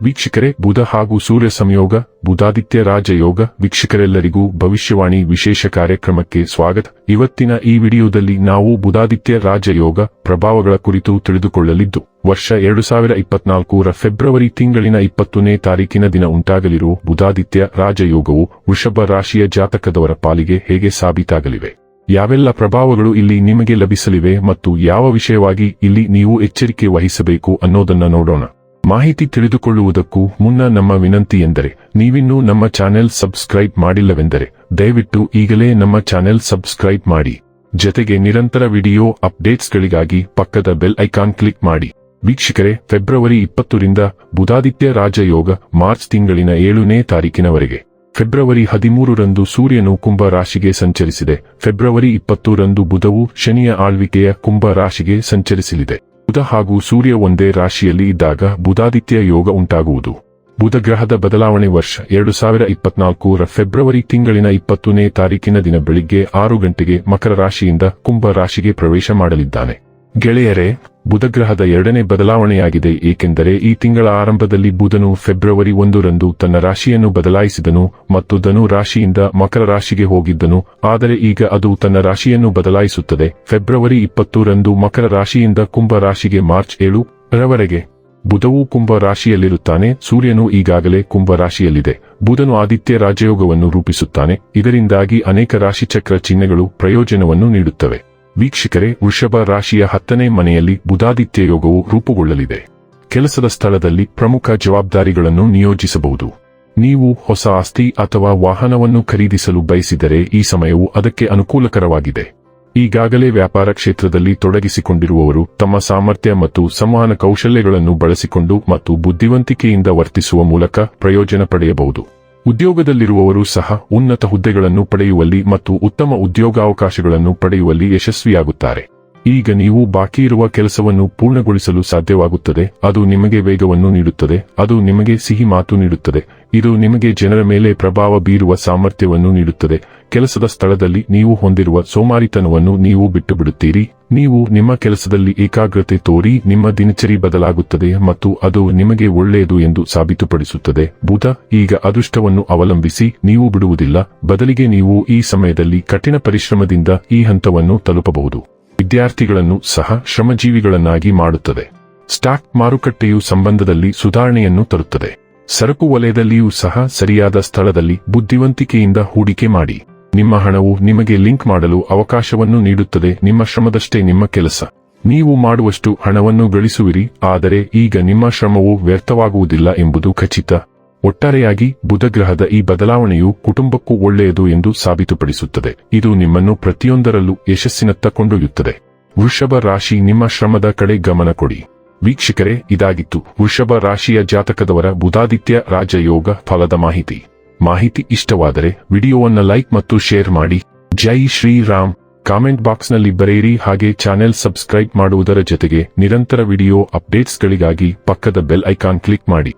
ವೀಕ್ಷಕರೇ, ಬುಧ ಹಾಗೂ ಸೂರ್ಯ ಸಂಯೋಗ, ಬುಧಾದಿತ್ಯ ರಾಜಯೋಗ ವೀಕ್ಷಕರೆಲ್ಲರಿಗೂ ಭವಿಷ್ಯವಾಣಿ ವಿಶೇಷ ಕಾರ್ಯಕ್ರಮಕ್ಕೆ ಸ್ವಾಗತ. ಇವತ್ತಿನ ಈ ವಿಡಿಯೋದಲ್ಲಿ ನಾವು ಬುಧಾದಿತ್ಯ ರಾಜಯೋಗ ಪ್ರಭಾವಗಳ ಕುರಿತು ತಿಳಿದುಕೊಳ್ಳಲಿದ್ದು, ವರ್ಷ ಎರಡು ಸಾವಿರ ಇಪ್ಪತ್ನಾಲ್ಕರ ಫೆಬ್ರವರಿ ತಿಂಗಳಿನ ಇಪ್ಪತ್ತನೇ ತಾರೀಕಿನ ದಿನ ಉಂಟಾಗಲಿರುವ ಬುಧಾದಿತ್ಯ ರಾಜಯೋಗವು ವೃಷಭ ರಾಶಿಯ ಜಾತಕದವರ ಪಾಲಿಗೆ ಹೇಗೆ ಸಾಬೀತಾಗಲಿವೆ? ಯಾವೆಲ್ಲ ಪ್ರಭಾವಗಳು ಇಲ್ಲಿ ನಿಮಗೆ ಲಭಿಸಲಿವೆ ಮತ್ತು ಯಾವ ವಿಷಯವಾಗಿ ಇಲ್ಲಿ ನೀವು ಎಚ್ಚರಿಕೆ ವಹಿಸಬೇಕು ಅನ್ನೋದನ್ನ ನೋಡೋಣ. ಮಾಹಿತಿ ತಿಳಿದುಕೊಳ್ಳುವುದಕ್ಕೂ ಮುನ್ನ ನಮ್ಮ ವಿನಂತಿ ಎಂದರೆ, ನೀವಿನ್ನೂ ನಮ್ಮ ಚಾನೆಲ್ ಸಬ್ಸ್ಕ್ರೈಬ್ ಮಾಡಿಲ್ಲವೆಂದರೆ, ದಯವಿಟ್ಟು ಈಗಲೇ ನಮ್ಮ ಚಾನೆಲ್ ಸಬ್ಸ್ಕ್ರೈಬ್ ಮಾಡಿ. ಜತೆಗೆ ನಿರಂತರ ವಿಡಿಯೋ ಅಪ್ಡೇಟ್ಸ್ಗಳಿಗಾಗಿ ಪಕ್ಕದ ಬೆಲ್ ಐಕಾನ್ ಕ್ಲಿಕ್ ಮಾಡಿ. ವೀಕ್ಷಕರೇ, ಫೆಬ್ರವರಿ ಇಪ್ಪತ್ತರಿಂದ ಬುಧಾದಿತ್ಯ ರಾಜಯೋಗ, ಮಾರ್ಚ್ ತಿಂಗಳಿನ ಏಳನೇ ತಾರೀಕಿನವರೆಗೆ. ಫೆಬ್ರವರಿ ಹದಿಮೂರರಂದು ಸೂರ್ಯನು ಕುಂಭ ರಾಶಿಗೆ ಸಂಚರಿಸಿದೆ. ಫೆಬ್ರವರಿ ಇಪ್ಪತ್ತರಂದು ಬುಧವು ಶನಿಯ ಆಳ್ವಿಕೆಯ ಕುಂಭ ರಾಶಿಗೆ ಸಂಚರಿಸಲಿದೆ. ಬುಧ ಹಾಗೂ ಸೂರ್ಯ ಒಂದೇ ರಾಶಿಯಲ್ಲಿ ಇದ್ದಾಗ ಬುಧಾದಿತ್ಯ ಯೋಗ ಉಂಟಾಗುವುದು. ಬುಧ ಗ್ರಹದ ಬದಲಾವಣೆ ವರ್ಷ ಎರಡು ಸಾವಿರ ಇಪ್ಪತ್ನಾಲ್ಕರ ಫೆಬ್ರವರಿ ತಿಂಗಳಿನ ಇಪ್ಪತ್ತನೇ ತಾರೀಕಿನ ದಿನ ಬೆಳಿಗ್ಗೆ ಆರು ಗಂಟೆಗೆ ಮಕರ ರಾಶಿಯಿಂದ ಕುಂಭ ರಾಶಿಗೆ ಪ್ರವೇಶ ಮಾಡಲಿದ್ದಾನೆ. ಗೆಳೆಯರೇ ಬುಧಗ್ರಹದ ಎರಡನೇ ಬದಲಾವಣೆಯಾಗಿದೆ, ಏಕೆಂದರೆ ಈ ತಿಂಗಳ ಆರಂಭದಲ್ಲಿ ಬುಧನು ಫೆಬ್ರವರಿ ಒಂದರಂದು ತನ್ನ ರಾಶಿಯನ್ನು ಬದಲಾಯಿಸಿದನು ಮತ್ತು ಧನು ರಾಶಿಯಿಂದ ಮಕರ ರಾಶಿಗೆ ಹೋಗಿದ್ದನು, ಆದರೆ ಈಗ ಅದು ತನ್ನ ರಾಶಿಯನ್ನು ಬದಲಾಯಿಸುತ್ತದೆ. ಫೆಬ್ರವರಿ ಇಪ್ಪತ್ತರಂದು ಮಕರ ರಾಶಿಯಿಂದ ಕುಂಭ ರಾಶಿಗೆ ಮಾರ್ಚ್ ಏಳು ರವರೆಗೆ. ಬುಧವು ಕುಂಭ ರಾಶಿಯಲ್ಲಿರುತ್ತಾನೆ, ಸೂರ್ಯನು ಈಗಾಗಲೇ ಕುಂಭ ರಾಶಿಯಲ್ಲಿದೆ. ಬುಧನು ಆದಿತ್ಯ ರಾಜಯೋಗವನ್ನು ರೂಪಿಸುತ್ತಾನೆ, ಇದರಿಂದಾಗಿ ಅನೇಕ ರಾಶಿಚಕ್ರ ಚಿಹ್ನೆಗಳು ಪ್ರಯೋಜನವನ್ನು ನೀಡುತ್ತವೆ. ವೀಕ್ಷಕರೇ, ವೃಷಭ ರಾಶಿಯ ಹತ್ತನೇ ಮನೆಯಲ್ಲಿ ಬುಧಾದಿತ್ಯ ಯೋಗವು ರೂಪುಗೊಳ್ಳಲಿದೆ. ಕೆಲಸದ ಸ್ಥಳದಲ್ಲಿ ಪ್ರಮುಖ ಜವಾಬ್ದಾರಿಗಳನ್ನು ನಿಯೋಜಿಸಬಹುದು. ನೀವು ಹೊಸ ಆಸ್ತಿ ಅಥವಾ ವಾಹನವನ್ನು ಖರೀದಿಸಲು ಬಯಸಿದರೆ ಈ ಸಮಯವು ಅದಕ್ಕೆ ಅನುಕೂಲಕರವಾಗಿದೆ. ಈಗಾಗಲೇ ವ್ಯಾಪಾರ ಕ್ಷೇತ್ರದಲ್ಲಿ ತೊಡಗಿಸಿಕೊಂಡಿರುವವರು ತಮ್ಮ ಸಾಮರ್ಥ್ಯ ಮತ್ತು ಸಂವಹನ ಕೌಶಲ್ಯಗಳನ್ನು ಬಳಸಿಕೊಂಡು ಮತ್ತು ಬುದ್ಧಿವಂತಿಕೆಯಿಂದ ವರ್ತಿಸುವ ಮೂಲಕ ಪ್ರಯೋಜನ ಪಡೆಯಬಹುದು. ಉದ್ಯೋಗದಲ್ಲಿರುವವರು ಸಹ ಉನ್ನತ ಹುದ್ದೆಗಳನ್ನು ಪಡೆಯುವಲ್ಲಿ ಮತ್ತು ಉತ್ತಮ ಉದ್ಯೋಗಾವಕಾಶಗಳನ್ನು ಪಡೆಯುವಲ್ಲಿ ಯಶಸ್ವಿಯಾಗುತ್ತಾರೆ. ಈಗ ನೀವು ಬಾಕಿ ಇರುವ ಕೆಲಸವನ್ನು ಪೂರ್ಣಗೊಳಿಸಲು ಸಾಧ್ಯವಾಗುತ್ತದೆ. ಅದು ನಿಮಗೆ ವೇಗವನ್ನು ನೀಡುತ್ತದೆ. ಅದು ನಿಮಗೆ ಸಿಹಿ ಮಾತು ನೀಡುತ್ತದೆ. ಇದು ನಿಮಗೆ ಜನರ ಮೇಲೆ ಪ್ರಭಾವ ಬೀರುವ ಸಾಮರ್ಥ್ಯವನ್ನು ನೀಡುತ್ತದೆ. ಕೆಲಸದ ಸ್ಥಳದಲ್ಲಿ ನೀವು ಹೊಂದಿರುವ ಸೋಮಾರಿತನವನ್ನು ನೀವು ಬಿಟ್ಟು ಬಿಡುತ್ತೀರಿ ನೀವು ನಿಮ್ಮ ಕೆಲಸದಲ್ಲಿ ಏಕಾಗ್ರತೆ ತೋರಿ, ನಿಮ್ಮ ದಿನಚರಿ ಬದಲಾಗುತ್ತದೆ ಮತ್ತು ಅದು ನಿಮಗೆ ಒಳ್ಳೆಯದು ಎಂದು ಸಾಬೀತುಪಡಿಸುತ್ತದೆ. ಬುಧ, ಈಗ ಅದೃಷ್ಟವನ್ನು ಅವಲಂಬಿಸಿ, ನೀವು ಬಿಡುವುದಿಲ್ಲ. ಬದಲಿಗೆ ನೀವು ಈ ಸಮಯದಲ್ಲಿ ಕಠಿಣ ಪರಿಶ್ರಮದಿಂದ ಈ ಹಂತವನ್ನು ತಲುಪಬಹುದು. ವಿದ್ಯಾರ್ಥಿಗಳನ್ನು ಸಹ ಶ್ರಮಜೀವಿಗಳನ್ನಾಗಿ ಮಾಡುತ್ತದೆ. ಸ್ಟಾಕ್ ಮಾರುಕಟ್ಟೆಯು ಸಂಬಂಧದಲ್ಲಿ ಸುಧಾರಣೆಯನ್ನು ತರುತ್ತದೆ. ಸರಕು ವಲಯದಲ್ಲಿಯೂ ಸಹ ಸರಿಯಾದ ಸ್ಥಳದಲ್ಲಿ ಬುದ್ಧಿವಂತಿಕೆಯಿಂದ ಹೂಡಿಕೆ ಮಾಡಿ. ನಿಮ್ಮ ಹಣವು ನಿಮಗೆ ಲಿಂಕ್ ಮಾಡಲು ಅವಕಾಶವನ್ನು ನೀಡುತ್ತದೆ. ನಿಮ್ಮ ಶ್ರಮದಷ್ಟೇ ನಿಮ್ಮ ಕೆಲಸ. ನೀವು ಮಾಡುವಷ್ಟು ಹಣವನ್ನು ಗಳಿಸುವಿರಿ, ಆದರೆ ಈಗ ನಿಮ್ಮ ಶ್ರಮವು ವ್ಯರ್ಥವಾಗುವುದಿಲ್ಲ ಎಂಬುದು ಖಚಿತ. ಒಟ್ಟಾರೆಯಾಗಿ ಬುಧಗ್ರಹದ ಈ ಬದಲಾವಣೆಯು ಕುಟುಂಬಕ್ಕೂ ಒಳ್ಳೆಯದು ಎಂದು ಸಾಬೀತುಪಡಿಸುತ್ತದೆ. ಇದು ನಿಮ್ಮನ್ನು ಪ್ರತಿಯೊಂದರಲ್ಲೂ ಯಶಸ್ಸಿನತ್ತ ಕೊಂಡೊಯ್ಯುತ್ತದೆ. ವೃಷಭ ರಾಶಿ ನಿಮ್ಮ ಶ್ರಮದ ಕಡೆ ಗಮನ ಕೊಡಿ. ವೀಕ್ಷಕರೇ, ಇದಾಗಿತ್ತು. ವೃಷಭ ರಾಶಿಯ ಜಾತಕದವರ ಬುಧಾದಿತ್ಯ ರಾಜಯೋಗ ಫಲದ ಮಾಹಿತಿ. ಮಾಹಿತಿ ಇಷ್ಟವಾದರೆ ವಿಡಿಯೋವನ್ನು ಲೈಕ್ ಮತ್ತು ಶೇರ್ ಮಾಡಿ. ಜೈ ಶ್ರೀರಾಮ್. ಕಾಮೆಂಟ್ ಬಾಕ್ಸ್ನಲ್ಲಿ ಬರೆಯಿರಿ. ಹಾಗೆ ಚಾನೆಲ್ ಸಬ್ಸ್ಕ್ರೈಬ್ ಮಾಡುವುದರ ಜೊತೆಗೆ ನಿರಂತರ ವಿಡಿಯೋ ಅಪ್ಡೇಟ್ಸ್ಗಳಿಗಾಗಿ ಪಕ್ಕದ ಬೆಲ್ ಐಕಾನ್ ಕ್ಲಿಕ್ ಮಾಡಿ.